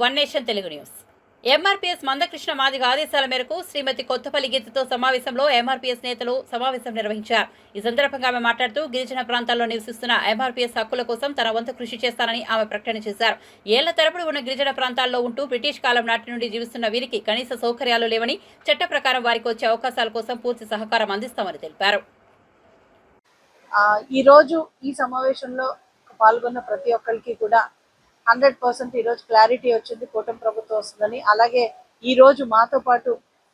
One nation Telugu news MRPS Mandakrishna Madiga ఆదేశాల మేరకు శ్రీమతి కొత్తపల్లి గీతతో సమావేశంలో ఎంఆర్పీఎస్ నేతలు సమావేశం నిర్వహించారు ఈ సందర్భంగా ఆమె మాట్లాడుతూ గిరిజన ప్రాంతాల్లో నివసిస్తున్న ఎంఆర్పీఎస్ హక్కుల కోసం తన వంతు కృషి చేస్తానని ఆమె ప్రకటన చేశారు. ఏళ్ళ తరపుడు ఉన్న గిరిజన ప్రాంతాల్లో ఉంటూ బ్రిటిష్ కాలం నాటి నుండి జీవిస్తున్న వీరికి కనీస సౌకర్యాలు లేవని చట్ట ప్రకారం వారికి వచ్చే అవకాశాల కోసం పూర్తి సహకారం అందిస్తామని తెలిపారు. ఈ ఈరోజు ఈ సమావేశంలో పాల్గొన్న ప్రతి ఒక్కరికి కూడా హండ్రెడ్ పర్సెంట్ ఈరోజు క్లారిటీ వచ్చింది కూటమి ప్రభుత్వం వస్తుందని. అలాగే ఈరోజు మాతో పాటు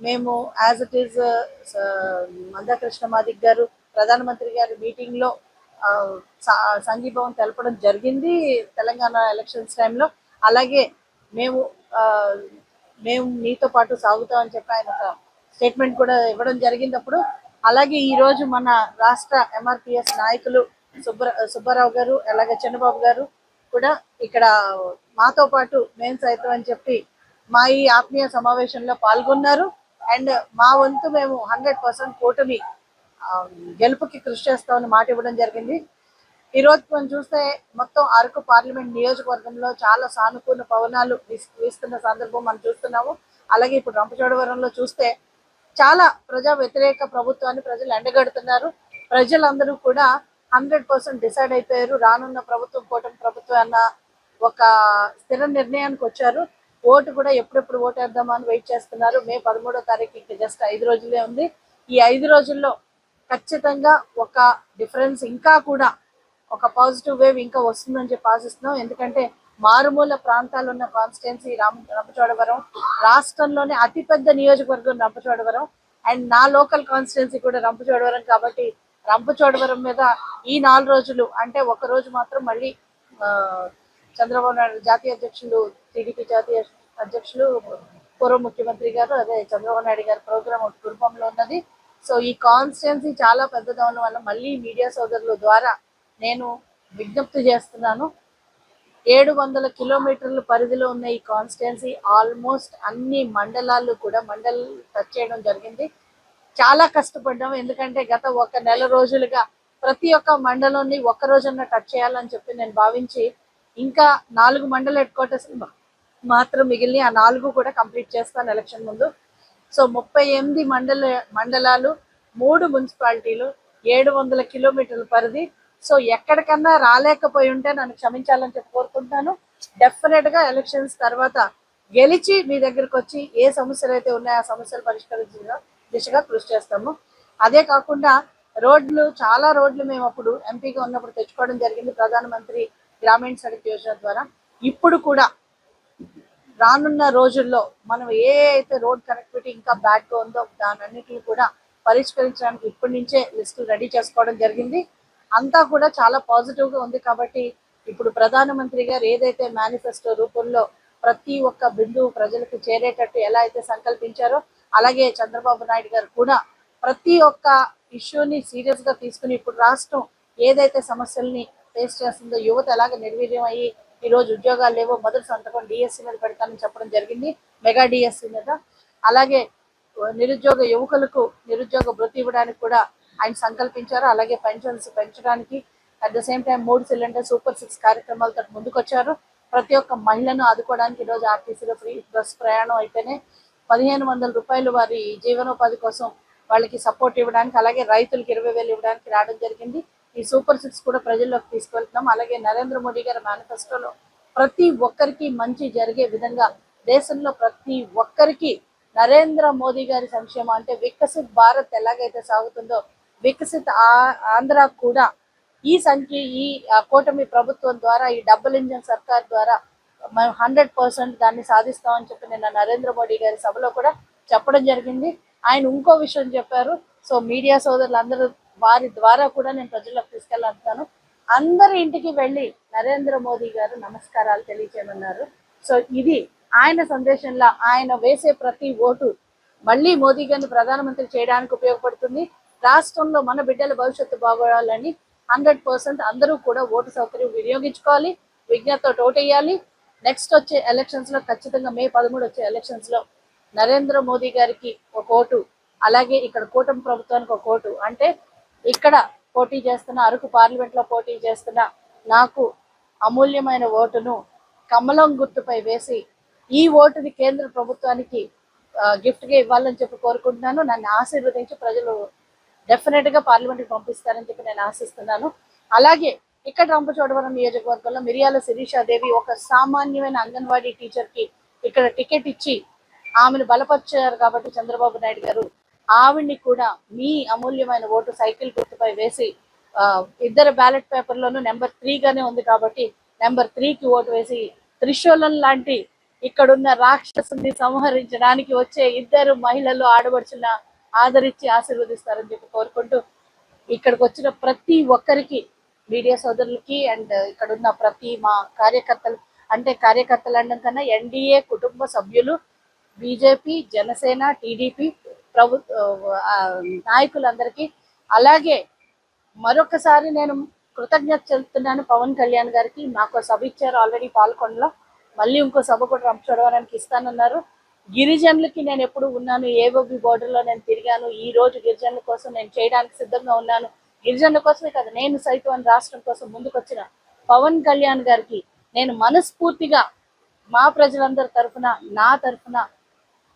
మేము as it is Mandakrishna Madiga garu ప్రధానమంత్రి గారి మీటింగ్లో సంఘీభావం తెలపడం జరిగింది తెలంగాణ ఎలక్షన్స్ టైంలో. అలాగే మేము మేము మీతో పాటు సాగుతామని చెప్పి ఆయన ఒక స్టేట్మెంట్ కూడా ఇవ్వడం జరిగినప్పుడు అలాగే ఈరోజు మన రాష్ట్ర ఎంఆర్పిఎస్ నాయకులు సుబ్బ సుబ్బారావు గారు అలాగే చంద్రబాబు గారు కూడా ఇక్కడ మాతో పాటు మేము సైతం అని చెప్పి మా ఈ ఆత్మీయ సమావేశంలో పాల్గొన్నారు. అండ్ మా వంతు మేము హండ్రెడ్ పర్సెంట్ కూటమి గెలుపుకి కృషి చేస్తామని మాట ఇవ్వడం జరిగింది. ఈ రోజు మనం చూస్తే మొత్తం అరకు పార్లమెంట్ నియోజకవర్గంలో చాలా సానుకూల పవనాలు వీస్తున్న సందర్భం మనం చూస్తున్నాము. అలాగే ఇప్పుడు రంపచోడవరంలో చూస్తే చాలా ప్రజా వ్యతిరేక ప్రభుత్వాన్ని ప్రజలు ఎండగడుతున్నారు. ప్రజలందరూ కూడా హండ్రెడ్ పర్సెంట్ డిసైడ్ అయిపోయారు. రానున్న ప్రభుత్వం కూటమి ప్రభుత్వం అన్న ఒక స్థిర నిర్ణయానికి వచ్చారు. ఓటు కూడా ఎప్పుడెప్పుడు ఓటు అని వెయిట్ చేస్తున్నారు. మే పదమూడో తారీఖు ఇంకా జస్ట్ ఐదు రోజులే ఉంది. ఈ ఐదు రోజుల్లో ఖచ్చితంగా ఒక డిఫరెన్స్ ఇంకా కూడా ఒక పాజిటివ్ వేవ్ ఇంకా వస్తుందని చెప్పి ఆశిస్తున్నాం. ఎందుకంటే మారుమూల ప్రాంతాలు ఉన్న కాన్స్టిట్యున్సీ రామ రంపచోడవరం రాష్ట్రంలోనే అతిపెద్ద నియోజకవర్గం రంపచోడవరం. అండ్ నా లోకల్ కాన్స్టిట్యున్సీ కూడా రంపచోడవరం కాబట్టి రంపచోడవరం మీద ఈ నాలుగు రోజులు అంటే ఒక రోజు మాత్రం మళ్ళీ చంద్రబాబు నాయుడు జాతీయ అధ్యక్షులు టీడీపీ జాతీయ అధ్యక్షులు పూర్వ ముఖ్యమంత్రి గారు అదే చంద్రబాబు నాయుడు గారి ప్రోగ్రామ్ రూపంలో కుటుంబంలో ఉన్నది. సో ఈ కాన్స్టిట్యున్సీ చాలా పెద్దగా ఉన్న వల్ల మళ్ళీ మీడియా సోదరుల ద్వారా నేను విజ్ఞప్తి చేస్తున్నాను. ఏడు వందల కిలోమీటర్ల పరిధిలో ఉన్న ఈ కాన్స్టిట్యున్సీ ఆల్మోస్ట్ అన్ని మండలాలు కూడా మండల్ టచ్ చేయడం జరిగింది. చాలా కష్టపడ్డాము ఎందుకంటే గత ఒక నెల రోజులుగా ప్రతి ఒక్క మండలాన్ని ఒక్క రోజున టచ్ చేయాలని చెప్పి నేను భావించి ఇంకా నాలుగు మండల హెడ్ క్వార్టర్స్ మాత్రం మిగిలిన ఆ నాలుగు కూడా కంప్లీట్ చేస్తాను ఎలక్షన్ ముందు. సో ముప్పై ఎనిమిది మండల మండలాలు మూడు మున్సిపాలిటీలు ఏడు వందల కిలోమీటర్ల పరిధి. సో ఎక్కడికన్నా రాలేకపోయి ఉంటే నన్ను క్షమించాలని చెప్పి కోరుకుంటున్నాను. డెఫినెట్గా ఎలక్షన్స్ తర్వాత గెలిచి మీ దగ్గరకు వచ్చి ఏ సమస్యలు అయితే ఉన్నాయో ఆ సమస్యలు పరిష్కరించిన దిశగా కృషి చేస్తాము. అదే కాకుండా రోడ్లు చాలా రోడ్లు మేము అప్పుడు ఎంపీగా ఉన్నప్పుడు తెచ్చుకోవడం జరిగింది ప్రధానమంత్రి గ్రామీణ సడక్ యోజన ద్వారా. ఇప్పుడు కూడా రానున్న రోజుల్లో మనం ఏ అయితే రోడ్ కనెక్టివిటీ ఇంకా బ్యాడ్గా ఉందో దానన్నిటిని కూడా పరిష్కరించడానికి ఇప్పటి నుంచే లిస్టు రెడీ చేసుకోవడం జరిగింది. అంతా కూడా చాలా పాజిటివ్గా ఉంది కాబట్టి ఇప్పుడు ప్రధానమంత్రి గారు ఏదైతే మేనిఫెస్టో రూపంలో ప్రతి ఒక్క బిందువు ప్రజలకు చేరేటట్టు ఎలా అయితే సంకల్పించారో అలాగే చంద్రబాబు నాయుడు గారు కూడా ప్రతి ఒక్క ఇష్యూని సీరియస్గా తీసుకుని ఇప్పుడు రాష్ట్రం ఏదైతే సమస్యల్ని ఫేస్ చేస్తుందో యువత ఎలాగ నిర్వీర్యం అయ్యి ఈ రోజు ఉద్యోగాలు లేవో మొదటి సంతకం డిఎస్సి మీద పెడతానని చెప్పడం జరిగింది మెగా డిఎస్సి మీద. అలాగే నిరుద్యోగ యువకులకు నిరుద్యోగ వృత్తి ఇవ్వడానికి కూడా ఆయన సంకల్పించారు. అలాగే పెన్షన్స్ పెంచడానికి అట్ ద సేమ్ టైం మూడు సిలిండర్ సూపర్ సిక్స్ కార్యక్రమాలతో ముందుకొచ్చారు. ప్రతి ఒక్క మహిళను ఆదుకోవడానికి ఈరోజు ఆర్టీసీలో ఫ్రీ బస్ ప్రయాణం అయితేనే పదిహేను వందల రూపాయలు వారి జీవనోపాధి కోసం వాళ్ళకి సపోర్ట్ ఇవ్వడానికి అలాగే రైతులకు ఇరవై వేలు ఇవ్వడానికి రావడం జరిగింది. ఈ సూపర్ సిక్స్ కూడా ప్రజల్లోకి తీసుకెళ్తున్నాం. అలాగే నరేంద్ర మోడీ గారి మేనిఫెస్టోలో ప్రతి ఒక్కరికి మంచి జరిగే విధంగా దేశంలో ప్రతి ఒక్కరికి నరేంద్ర మోదీ గారి సంక్షేమం అంటే వికసిత్ భారత్ ఎలాగైతే సాగుతుందో వికసిత్ ఆ- ఆంధ్ర కూడా ఈ సంఖ్య ఈ కూటమి ప్రభుత్వం ద్వారా ఈ డబుల్ ఇంజన్ సర్కార్ ద్వారా మేము హండ్రెడ్ పర్సెంట్ దాన్ని సాధిస్తామని చెప్పి నిన్న నరేంద్ర మోడీ గారి సభలో కూడా చెప్పడం జరిగింది. ఆయన ఇంకో విషయం చెప్పారు. సో మీడియా సోదరులందరూ వారి ద్వారా కూడా నేను ప్రజలకు తీసుకెళ్ళాను అందరి ఇంటికి వెళ్ళి నరేంద్ర మోదీ గారు నమస్కారాలు తెలియచేయమన్నారు. సో ఇది ఆయన సందేశంలో ఆయన వేసే ప్రతి ఓటు మళ్ళీ మోదీ గారిని ప్రధానమంత్రి చేయడానికి ఉపయోగపడుతుంది. రాష్ట్రంలో మన బిడ్డల భవిష్యత్తు బాగోవాలని హండ్రెడ్ పర్సెంట్ అందరూ కూడా ఓటు సౌకర్యం వినియోగించుకోవాలి. విజ్ఞతతో ఓటేయాలి. నెక్స్ట్ వచ్చే ఎలక్షన్స్లో ఖచ్చితంగా మే పదమూడు వచ్చే ఎలక్షన్స్లో నరేంద్ర మోదీ గారికి ఒక ఓటు అలాగే ఇక్కడ కూటమి ప్రభుత్వానికి ఒక ఓటు. అంటే ఇక్కడ పోటీ చేస్తున్న అరకు పార్లమెంట్లో పోటీ చేస్తున్న నాకు అమూల్యమైన ఓటును కమలం గుర్తుపై వేసి ఈ ఓటుని కేంద్ర ప్రభుత్వానికి గిఫ్ట్గా ఇవ్వాలని చెప్పి కోరుకుంటున్నాను. నన్ను ఆశీర్వదించి ప్రజలు డెఫినెట్గా పార్లమెంట్కి పంపిస్తారని చెప్పి నేను ఆశిస్తున్నాను. అలాగే ఇక్కడ రంపచోడవరం నియోజకవర్గంలో మిరియాల శిరీషాదేవి ఒక సామాన్యమైన అంగన్వాడీ టీచర్కి ఇక్కడ టికెట్ ఇచ్చి ఆమెను బలపరిచారు కాబట్టి చంద్రబాబు నాయుడు గారు. ఆవిడ్ని కూడా మీ అమూల్యమైన ఓటు సైకిల్ గుర్తుపై వేసి ఇద్దరు బ్యాలెట్ పేపర్లోనూ నెంబర్ త్రీ గానే ఉంది కాబట్టి నెంబర్కి ఓటు వేసి త్రిశూలం లాంటి ఇక్కడున్న రాక్షసుని సంహరించడానికి వచ్చే ఇద్దరు మహిళలు ఆడబడుచున్న ఆదరించి ఆశీర్వదిస్తారని చెప్పి కోరుకుంటూ ఇక్కడికి వచ్చిన ప్రతి ఒక్కరికి మీడియా సోదరులకి అండ్ ఇక్కడ ఉన్న ప్రతి మా కార్యకర్తలు అంటే కార్యకర్తలు అనడం కన్నా ఎన్డీఏ కుటుంబ సభ్యులు బీజేపీ జనసేన టీడీపీ ప్రభు నాయకులందరికీ అలాగే మరొకసారి నేను కృతజ్ఞత చెబుతున్నాను పవన్ కళ్యాణ్ గారికి. నాకు సభ ఇచ్చారు ఆల్రెడీ పాల్కొండలో. మళ్ళీ ఇంకో సభ కూడా రంపచోడవరానికి ఇస్తానన్నారు. గిరిజనులకి నేను ఎప్పుడు ఉన్నాను ఏవోబి బోర్డర్లో నేను తిరిగాను. ఈ రోజు గిరిజనుల కోసం నేను చేయడానికి సిద్ధంగా ఉన్నాను. గిరిజనుల కోసమే కదా నేను సైతం అని రాష్ట్రం కోసం ముందుకొచ్చిన పవన్ కళ్యాణ్ గారికి నేను మనస్ఫూర్తిగా మా ప్రజలందరి తరఫున నా తరఫున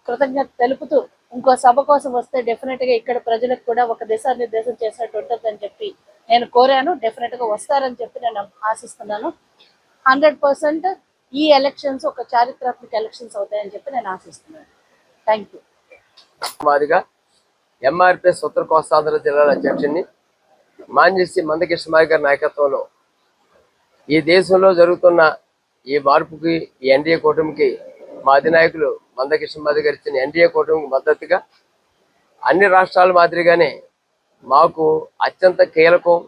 కృతజ్ఞత తెలుపుతూ ఇంకో సభ కోసం వస్తే డెఫినెట్గా ఇక్కడ ప్రజలకు కూడా ఒక దిశానిర్దేశం చేసినట్టు ఉంటుందని చెప్పి నేను కోరాను. డెఫినెట్గా వస్తారని చెప్పి నేను ఆశిస్తున్నాను. హండ్రెడ్ పర్సెంట్ ఈ ఎలక్షన్స్ ఒక చారిత్రాత్మక ఎలక్షన్స్ అవుతాయని చెప్పి నేను ఆశిస్తున్నాను. థ్యాంక్ యూ మాదిగా ఎంఆర్పిఎస్ ఉత్తర కోస్తాంధ్ర జిల్లాల అధ్యక్షుడిని మాంజేసి మందకృష్ణమారి గారి నాయకత్వంలో ఈ దేశంలో జరుగుతున్న ఈ మార్పుకి ఈ ఎన్డీఏ కూటమికి మా అధినాయకులు మందకృష్ణమాది గారు ఇచ్చిన ఎన్డీఏ కూటమికి మద్దతుగా అన్ని రాష్ట్రాల మాదిరిగానే మాకు అత్యంత కీలకం.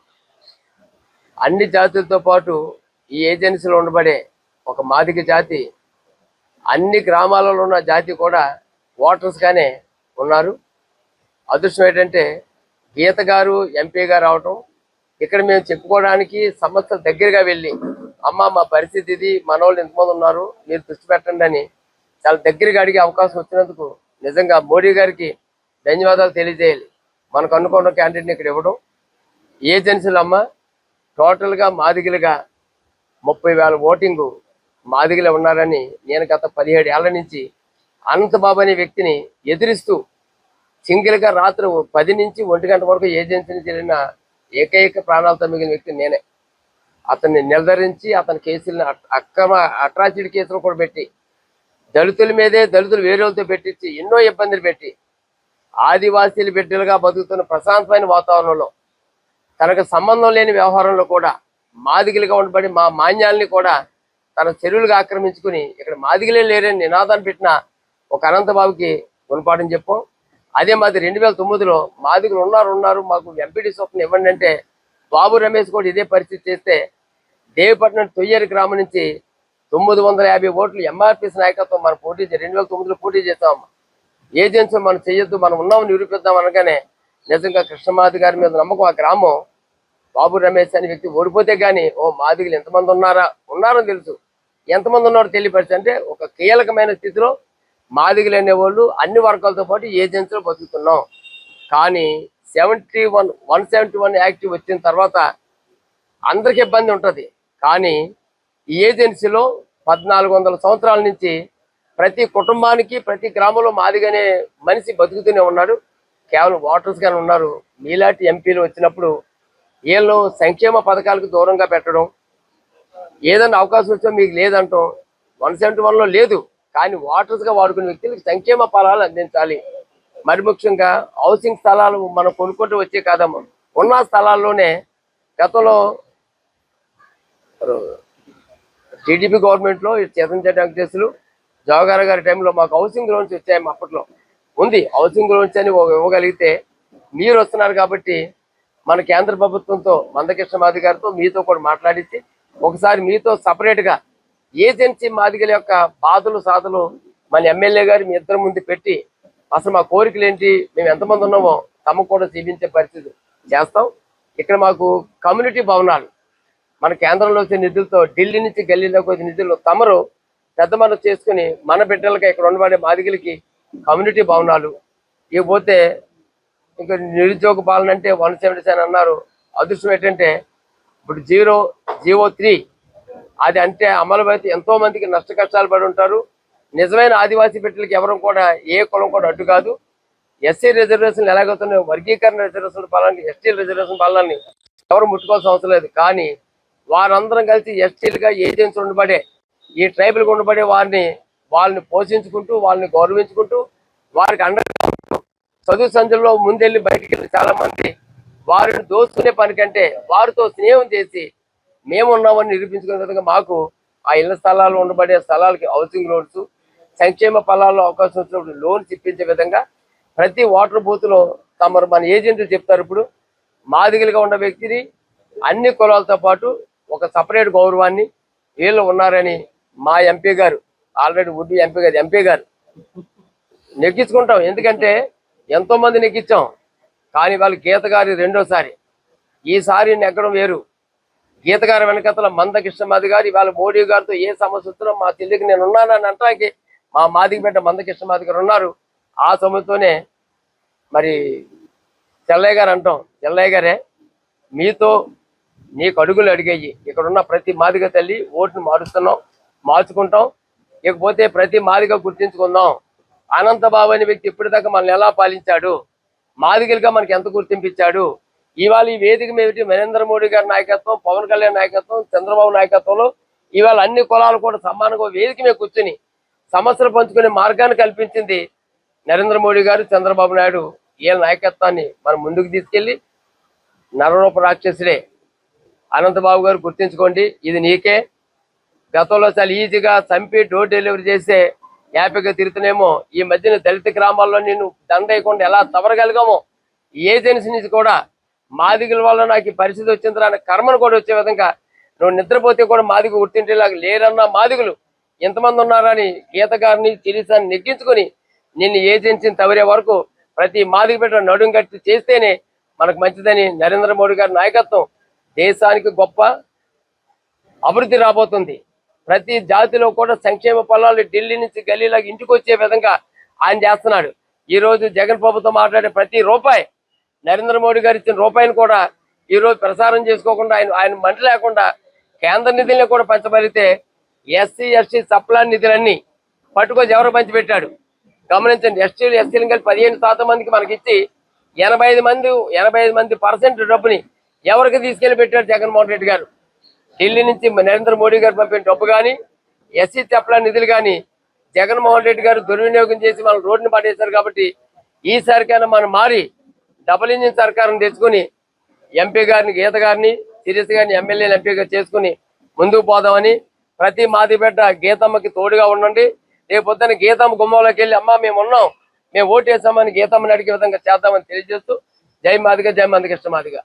అన్ని జాతులతో పాటు ఈ ఏజెన్సీలో ఉండబడే ఒక మాదిక జాతి అన్ని గ్రామాలలో ఉన్న జాతి కూడా ఓటర్స్గానే ఉన్నారు. అదృష్టం ఏంటంటే గీత గారు ఎంపీ గారు ఇక్కడ మేము చెప్పుకోవడానికి సంస్థ దగ్గరగా వెళ్ళి అమ్మ మా పరిస్థితి ఇది మన వాళ్ళు ఎంతమంది ఉన్నారు మీరు దృష్టి పెట్టండి అని చాలా దగ్గరగా అడిగే అవకాశం వచ్చినందుకు నిజంగా మోడీ గారికి ధన్యవాదాలు తెలియజేయాలి. మనకు అనుకున్న క్యాండిడేట్ని ఇక్కడ ఇవ్వడం. ఏజెన్సీలు అమ్మ టోటల్గా మాదిగలుగా ముప్పై వేల ఓటింగు మాదిగలే ఉన్నారని నేను గత పదిహేడు ఏళ్ళ నుంచి అనంతబాబు అనే వ్యక్తిని ఎదిరిస్తూ సింగిల్గా రాత్రి పది నుంచి ఒంటి గంట వరకు ఏజెన్సీని జరిగిన ఏకైక ప్రాణాలతో మిగిలిన వ్యక్తి నేనే. అతన్ని నిలదరించి అతని కేసులను అక్రమ అట్రాసిటీ కేసులు కూడా పెట్టి దళితుల మీదే దళితులు వేరే వాళ్ళతో పెట్టించి ఎన్నో ఇబ్బందులు పెట్టి ఆదివాసీలు బిడ్డలుగా బతుకుతున్న ప్రశాంతమైన వాతావరణంలో తనకు సంబంధం లేని వ్యవహారంలో కూడా మాదిగలుగా ఉండబడి మా మాన్యాల్ని కూడా తన చెరువులుగా ఆక్రమించుకుని ఇక్కడ మాదిగలే లేరని నినాదాన్ని పెట్టిన ఒక అనంతబాబుకి గుణపాఠం చెప్పాం. అదే మాది రెండు వేల తొమ్మిదిలో మాదిగులు ఉన్నారు ఉన్నారు. మాకు ఎంపీడీ స్వప్న ఇవ్వండి అంటే బాబు రమేష్ కూడా ఇదే పరిస్థితి చేస్తే దేవిపట్నం తొయ్యేరు గ్రామం నుంచి తొమ్మిది వందల యాభై ఓట్లు ఎంఆర్పీఎస్ నాయకత్వం మనం పోటీ రెండు వేల తొమ్మిదిలో పోటీ చేస్తాం ఏజెన్సీ మనం చేయొద్దు మనం ఉన్నామని నిరూపిద్దాం అనగానే నిజంగా కృష్ణమాది గారి మీద నమ్మకం ఆ గ్రామం. బాబు రమేష్ అనే వ్యక్తి ఓడిపోతే గానీ ఓ మాదిగులు ఎంతమంది ఉన్నారా? ఉన్నారని తెలుసు. ఎంతమంది ఉన్నారో తెలియపరిచి. అంటే ఒక కీలకమైన స్థితిలో మాదిగ లేని వాళ్ళు అన్ని వర్గాలతో పాటు ఏజెన్సీలో బతుకుతున్నాం. కానీ seventy one one seventy one act వచ్చిన తర్వాత అందరికి ఇబ్బంది ఉంటుంది. కానీ ఈ ఏజెన్సీలో పద్నాలుగు వందల సంవత్సరాల నుంచి ప్రతి కుటుంబానికి ప్రతి గ్రామంలో మాదిగానే మనిషి బతుకుతూనే ఉన్నాడు. కేవలం ఓటర్స్గానే ఉన్నారు. మీలాంటి ఎంపీలు వచ్చినప్పుడు వీళ్ళు సంక్షేమ పథకాలకు దూరంగా పెట్టడం ఏదైనా అవకాశం వచ్చో మీకు లేదంటాం. వన్ సెవెంటీ వన్లో లేదు. కానీ వాటర్స్గా వాడుకునే వ్యక్తులకు సంక్షేమ ఫలాలు అందించాలి. మరి ముఖ్యంగా హౌసింగ్ స్థలాలు మనం కొనుక్కుంటూ వచ్చే కదా ఉన్న స్థలాల్లోనే గతంలో టీడీపీ గవర్నమెంట్లో చేతన్ చెడ్డ వెంకటేశ్వరులు జవహర్ గారి టైంలో మాకు హౌసింగ్ లోన్స్ వచ్చాయి అప్పట్లో. ఉంది హౌసింగ్ లోన్స్ అని ఇవ్వగలిగితే మీరు వస్తున్నారు కాబట్టి మన కేంద్ర ప్రభుత్వంతో మందకృష్ణ మాది గారితో మీతో కూడా మాట్లాడించి ఒకసారి మీతో సపరేట్గా ఏజెన్సీ మాదిగల యొక్క బాధలు సాధలు మన ఎమ్మెల్యే గారు మీ ఇద్దరు ముందు పెట్టి అసలు మా కోరికలు ఏంటి మేము ఎంతమంది ఉన్నామో తమకు కూడా చూపించే పరిస్థితి చేస్తాం. ఇక్కడ మాకు కమ్యూనిటీ భవనాలు మన కేంద్రంలో వచ్చే నిధులతో ఢిల్లీ నుంచి గల్లీలోకి వచ్చే నిధులు తమరు పెద్ద మనసు చేసుకుని మన బిడ్డలకి ఇక్కడ ఉండబడే మాదిగలకి కమ్యూనిటీ భవనాలు ఇకపోతే ఇంకా నిరుద్యోగ పాలన అంటే వన్ సెవెంటీ సెవెన్ అన్నారు. అదృష్టం ఏంటంటే ఇప్పుడు జీరో జీవో త్రీ అది అంటే అమలు ఎంతో మందికి నష్ట కష్టాలు పడి ఉంటారు. నిజమైన ఆదివాసీ బిడ్డలకి ఎవరు కూడా ఏ కులం కూడా అడ్డు కాదు. ఎస్సీ రిజర్వేషన్ ఎలాగవుతున్నాయో వర్గీకరణ రిజర్వేషన్ పాలని ఎస్టీ రిజర్వేషన్ పాలనని ఎవరు ముట్టుకోవాల్సిన అవసరం లేదు. కానీ వారందరం కలిసి ఎస్టీలుగా ఏజెన్సీ ఉండబడే ఈ ట్రైబల్గా ఉండబడే వారిని వాళ్ళని పోషించుకుంటూ వాళ్ళని గౌరవించుకుంటూ వారికి అండగా ఉంటూ చదువు సంధ్యలో ముందెళ్ళి బయటికి వెళ్ళి చాలా మంది వారిని దోచుకునే పని కంటే వారితో స్నేహం చేసి మేము ఉన్నామని నిరూపించుకునే విధంగా మాకు ఆ ఇళ్ళ స్థలాలు ఉండబడే స్థలాలకి హౌసింగ్ లోన్స్ సంక్షేమ ఫలాల్లో అవకాశం వచ్చినప్పుడు లోన్స్ ఇప్పించే విధంగా ప్రతి వాటర్ బూత్లో తమరు మన ఏజెంట్లు చెప్తారు ఇప్పుడు. మాదిగలుగా ఉన్న వ్యక్తిని అన్ని కులాలతో పాటు ఒక సపరేట్ గౌరవాన్ని వీళ్ళు ఉన్నారని మా ఎంపీ గారు ఆల్రెడీ ఉడ్డు ఎంపీ గారు ఎంపీ గారు నెగ్గించుకుంటాం. ఎందుకంటే ఎంతోమంది నెగ్గించాం. కానీ వాళ్ళు గీత గారి రెండోసారి. ఈసారి నెగ్గడం వేరు. గీత గారి వెనకతల మందకృష్ణమాది గారు ఇవాళ మోడీ గారితో ఏ సమస్య వచ్చినా మా చెల్లికి నేను ఉన్నానని అంటానికి మా మాదిగ బిడ్డ మంద గారు ఉన్నారు. ఆ సమయంతోనే మరి చెల్లయ్య గారు అంటాం చెల్లయ్య గారే మీతో నీకు అడుగులు అడిగాయి. ఇక్కడ ఉన్న ప్రతి మాదిగ తల్లి ఓటును మారుస్తున్నాం మార్చుకుంటాం. ఇకపోతే ప్రతి మాదిగ గుర్తించుకుందాం. అనంత బాబు అనే వ్యక్తి ఇప్పటిదాకా మనల్ని ఎలా పాలించాడు? మాదిగలుగా మనకి ఎంత గుర్తింపు ఇచ్చాడు? ఇవాళ ఈ వేదిక మీద నరేంద్ర మోడీ గారి నాయకత్వం పవన్ కళ్యాణ్ నాయకత్వం చంద్రబాబు నాయకత్వంలో ఇవాళ అన్ని కులాలు కూడా సమానంగా వేదిక మీద కూర్చుని సమస్యలు పంచుకునే మార్గాన్ని కల్పించింది నరేంద్ర మోడీ గారు చంద్రబాబు నాయుడు. వీళ్ళ నాయకత్వాన్ని మనం ముందుకు తీసుకెళ్ళి నరరూప రాక్షసుడే అనంతబాబు గారు గుర్తించుకోండి ఇది నీకే. గతంలో చాలా ఈజీగా చంపి డోర్ డెలివరీ చేస్తే హ్యాపీగా తిరుగుతున్నామో ఈ మధ్యన దళిత గ్రామాల్లో నేను దండయకుండా ఎలా తవరగలిగామో ఏజెన్సీ నుంచి కూడా మాదిగుల వల్ల నాకు ఈ పరిస్థితి వచ్చిందిరా అనే కర్మను కూడా వచ్చే విధంగా నువ్వు నిద్రపోతే కూడా మాదిగ గుర్తించేలాగా లేరన్న మాదిగులు ఎంతమంది ఉన్నారని గీత గారిని చిరిసాన్ని నెగ్గించుకొని నిన్ను ఏజెన్సీని తవరే వరకు ప్రతి మాదిగ బిడ్డ నడుం కట్టి చేస్తేనే మనకు మంచిదని నరేంద్ర మోడీ గారి నాయకత్వం దేశానికి గొప్ప అభివృద్ధి రాబోతుంది. ప్రతి జాతిలో కూడా సంక్షేమ ఫలాలు ఢిల్లీ నుంచి గల్లీలాగా ఇంటికి వచ్చే విధంగా ఆయన చేస్తున్నాడు. ఈ రోజు జగన్ ప్రభుత్వం మాట్లాడే ప్రతి రూపాయి నరేంద్ర మోడీ గారు ఇచ్చిన రూపాయిని కూడా ఈ రోజు ప్రసారం చేసుకోకుండా ఆయన ఆయన మంట లేకుండా కేంద్ర నిధుల్ని కూడా పంచబడితే ఎస్సీ ఎస్టీ సప్లా నిధులన్నీ పట్టుకొని ఎవరు పంచిపెట్టాడు. గమనించండి ఎస్టీలు ఎస్సీలు కలిపి పదిహేను శాతం మందికి మనకిచ్చి ఎనభై ఐదు మంది ఎనభై ఐదు మంది పర్సెంట్ డబ్బుని ఎవరికి తీసుకెళ్ళి పెట్టాడు జగన్మోహన్ రెడ్డి గారు? ఢిల్లీ నుంచి నరేంద్ర మోడీ గారు పంపిన డబ్బు కానీ ఎస్సీ చెప్పల నిధులు కానీ జగన్మోహన్ రెడ్డి గారు దుర్వినియోగం చేసి మనం రోడ్డుని పడేశారు కాబట్టి ఈసారికైనా మనం మారి డబుల్ ఇంజిన్ సర్కారం తెచ్చుకుని ఎంపీ గారిని గీత గారిని సిరీస్ గారిని ఎమ్మెల్యేని ఎంపీగా చేసుకుని ముందుకు పోదామని ప్రతి మాది బిడ్డ గీతమ్మకి తోడుగా ఉండండి. రేపు గీతమ్మ గుమ్మంలోకి వెళ్ళి అమ్మ మేము ఉన్నాం. మేము ఓటు వేసామని గీతమ్మని అడిగే విధంగా చేద్దామని తెలియజేస్తూ జై మాదిగా జై మంది కృష్ణ మాదిగా.